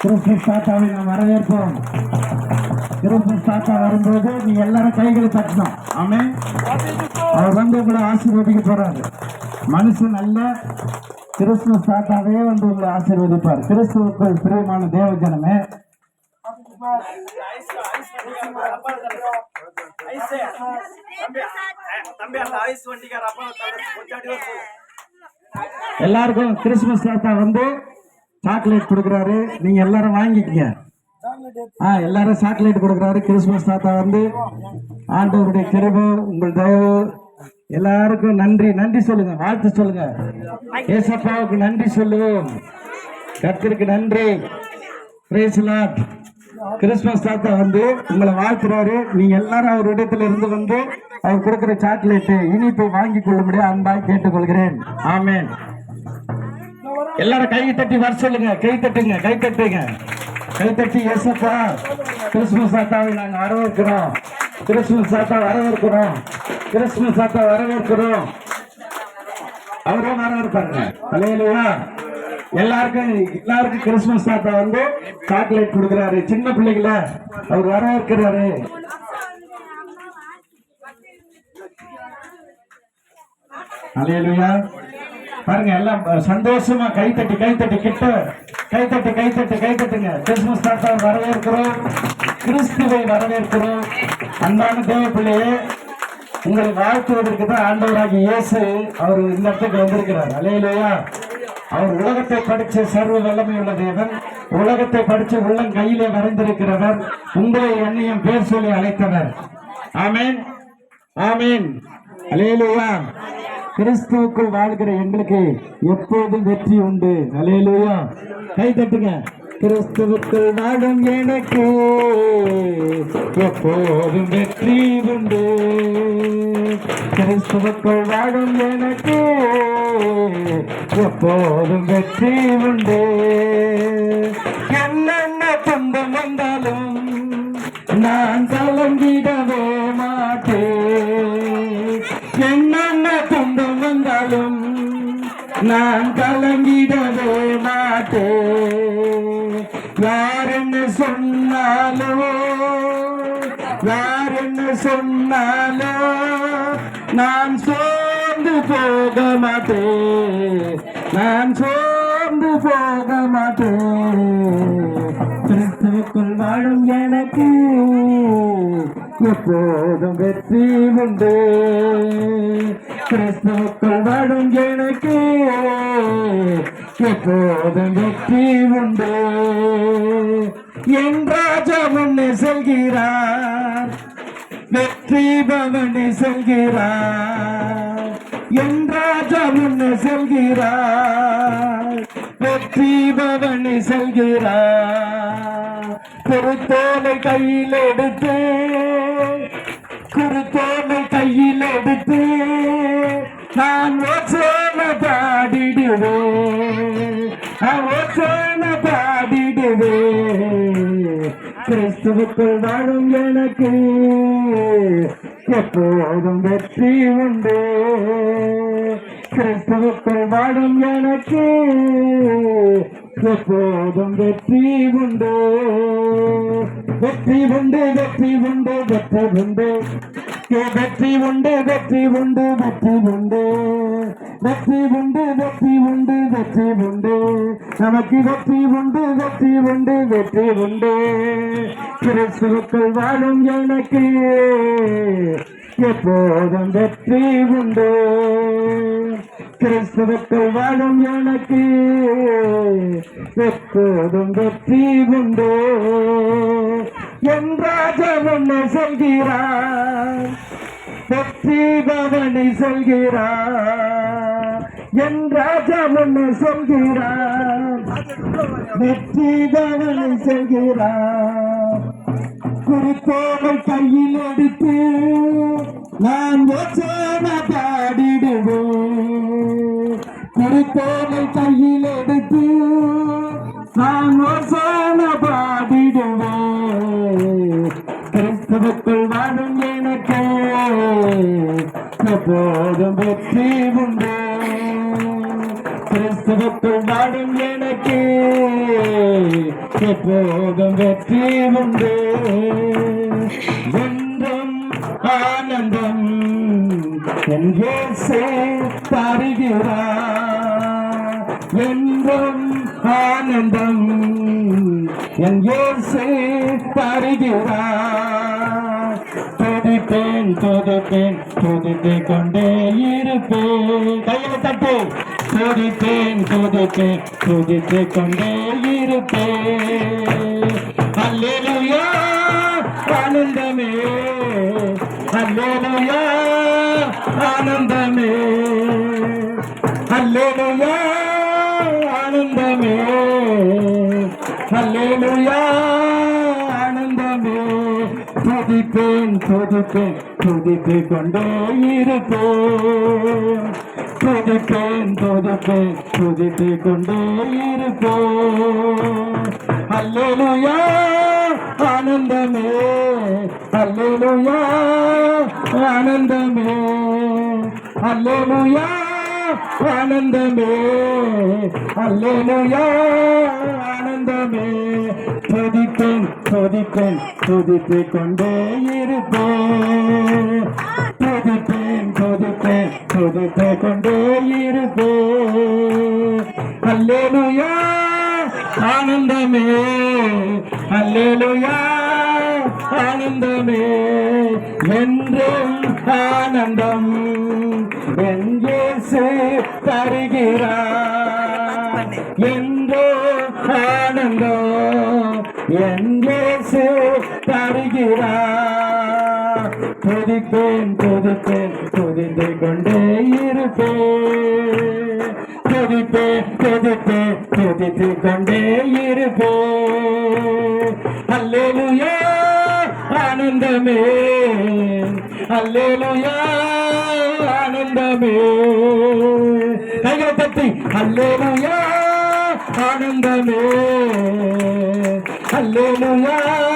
Christmas தாத்தாவை நாம் வரவேற்போம். திருப்பி தாத்தா வரும்போது நீ எல்லாரும் கைகளை தட்டணும். ஆமே அவர் வந்து உங்களை ஆசீர்வதிக்க போறாரு. மனுஷன் அல்ல கிறிஸ்துமஸ் தாத்தாவே வந்து உங்களை ஆசீர்வதிப்பார். கிறிஸ்துவுக்கு பிரியமான தேவ ஜனமே. எல்லாருக்கும் கிறிஸ்துமஸ் தாத்தா வந்து சாக்லேட் கொடுக்குறாரு. நீங்க எல்லாரும் வாங்கிக்கங்க. ஆ எல்லாரும் சாக்லேட் கொடுக்குறாரு. கிறிஸ்மஸ் தாத்தா வந்து ஆண்டவருடைய கிருபு உங்கள் தயவு. எல்லாருக்கும் நன்றி. நன்றி சொல்லுங்க. வாழ்த்து சொல்லுங்க. ஏசப்பாவுக்கு நன்றி சொல்லுவோம். கத்திற்கு நன்றி. பிரேசலாட் கிறிஸ்மஸ் தாத்தா வந்து உங்களை வாழ்த்துறாரு. நீங்க எல்லாரும் அவர் இடத்துல இருந்து வந்து அவர் கொடுக்குற சாக்லேட்டு இனிப்பை வாங்கி கொள்ளும்படியா அன்பாய் கேட்டுக்கொள்கிறேன். ஆமேன் எல்லாரும் கை தட்டி வர சொல்லுங்க. கை தட்டுங்க கை தட்டுங்க. கை தட்டி எஸ்எப்பா கிறிஸ்துமஸ் தாத்தாவை நாங்கள் வரவேற்கிறோம். கிறிஸ்துமஸ் தாத்தா வரவேற்கிறோம். கிறிஸ்துமஸ் தாத்தா வரவேற்கிறோம். அவரே வரவேற்பாருங்க. அலையிலையா எல்லாருக்கும் எல்லாருக்கும் கிறிஸ்துமஸ் தாத்தா வந்து சாக்லேட் கொடுக்குறாரு. சின்ன பிள்ளைங்கள அவர் வரவேற்கிறாரு. அலையிலையா பாருங்க எல்லாம் சந்தோஷமா கைத்தட்டி கைத்தட்டி கிட்ட. கைத்தட்டி கைத்தட்டி கைத்தட்டுங்க. கிறிஸ்துமஸ் தாத்தா வரவேற்கிறோம். கிறிஸ்துவை வரவேற்கிறோம். அன்பான தேவ பிள்ளையே உங்களை வாழ்த்துவதற்கு தான் ஆண்டவராகி இயேசு அவர் இந்த இடத்துக்கு வந்திருக்கிறார். அலையிலையா அவர் உலகத்தை படிச்ச சர்வ வல்லமை உள்ள தேவன். உலகத்தை படிச்ச உள்ளம் கையிலே வரைந்திருக்கிறவர். உங்களை என்னையும் பேர் சொல்லி அழைத்தவர். ஆமீன். ஆமென். அலேலுயா கிறிஸ்துவுக்குள் வாழ்கிற எங்களுக்கு எப்போதும் வெற்றி உண்டு. அலேலுயா கை தட்டுங்க. கிறிஸ்துவுக்குள் வாழும் எனக்கு எப்போதும் வெற்றி உண்டு. கிறிஸ்துவுக்குள் வாழும் எனக்கு எப்போதும் வெற்றி உண்டு. நான் கலங்கிடவே மாட்டேன். யாருன்னு சொன்னாலோ யாருன்னு சொன்னாலோ நான் சோர்ந்து போக மாட்டேன். நான் சோர்ந்து போக மாட்டேன். கிறிஸ்துவுக்குள் வாழும் எனக்கு எப்போதும் வெற்றி உண்டு. கிறிஸ்துவுக்குள் வாழும் எனக்கு எப்போதும் வெற்றி உண்டு. என் ராஜா முன்னே செல்கிறார். வெற்றி பவனி செல்கிறார். என் ராஜா முன்னே செல்கிறார். வெற்றி பவனி செல்கிறார். குருத்தோலை கையில் எடுத்து குருத்தோலை கையில் எடுத்து நான் ஓசோன பாடிடுவேன். நான் ஓசோன பாடிடுவேன். கிறிஸ்துவுக்குள் வாழும் எனக்கு எப்போதும் வெற்றி உண்டு. கிறிஸ்துவுக்குள் வாழும் எனக்கு எப்போதும் வெற்றி உண்டு. வெற்றி உண்டு வெற்றி உண்டு வெற்றி உண்டு. வெற்றி உண்டு வெற்றி உண்டு வெற்றி உண்டு. வெற்றி உண்டு வெற்றி உண்டு வெற்றி உண்டு. நமக்கு வெற்றி உண்டு வெற்றி உண்டு வெற்றி உண்டு. கிறிஸ்துவுக்குள் வாழும் எனக்கு எப்போதும் வெற்றி உண்டு. கிறிஸ்துவுக்குள் வாழும் எனக்கு எப்போதும் வெற்றி உண்டு. என் ராஜா உன்னை சொல்கிறார். வெற்றி சொல்கிறார் என் ராஜா உன்னை சொல்கிறார் வெற்றிபவனை சொல்கிறார் குறித்தோவை கையில் எடுத்து நான் வச்சன பாடிடுவேன். குறித்தோவை கையில் எடுத்து நான் வச்சன பாடிடுவேன். கிறிஸ்துவுக்குள் எப்போதும் வெற்றி உண்டு. கிறிஸ்துவுக்குள் வாடும் எனக்கு எப்போதும் வெற்றி உண்டு. என்றும் ஆனந்தம் என் இயேசு தருகிறார். என்றும் ஆனந்தம் என் இயேசு தருகிறார். துதிப்பேன் துதிப்பேன் துதித்துக் கொண்டே இருப்பேன். கையில தட்டு. துதிப்பேன் துதிப்பேன் துதித்துக் கொண்டே இருப்பேன். அல்லேலுயா ஆனந்தமே. அல்லேலுயா ஆனந்தமே. அல்லேலுயா ஆனந்தமே. அல்லேலுயா துதிப்பேன் துதிப்பேன் துதித்து கொண்டே இருப்பேன் துதிப்பேன் துதிப்பேன் துதித்து கொண்டே இருப்பேன் அல்லேலூயா ஆனந்தமே அல்லேலூயா ஆனந்தமே. அல்லேலூயா ஆனந்தமே அல்லேலூயா ஆனந்தமே. துதிப்பேன் துதிப்பேன் துதித்துக் கொண்டே இருப்பேன் துதிப்பேன் துதிப்பேன் துதித்துக் கொண்டே இருப்பேன் அல்லேலுயா ஆனந்தமே. அல்லேலுயா ஆனந்தமே. என்றும் ஆனந்தம் எங்கேசு தருகிறார். என் எங்கேசு தருகிறார் துதிப்பேன் துதிப்பேன் துதித்து கொண்டே இருப்பேன். துதிப்பேன் துதிப்பேன் துதித்து கொண்டே இருப்பேன். அல்லேலுயா ஆனந்தமே. அல்லேலுயா ஆனந்தமே. கைகளை தட்டி அல்லேலுயா ஆனந்தமே. அல்லேலூயா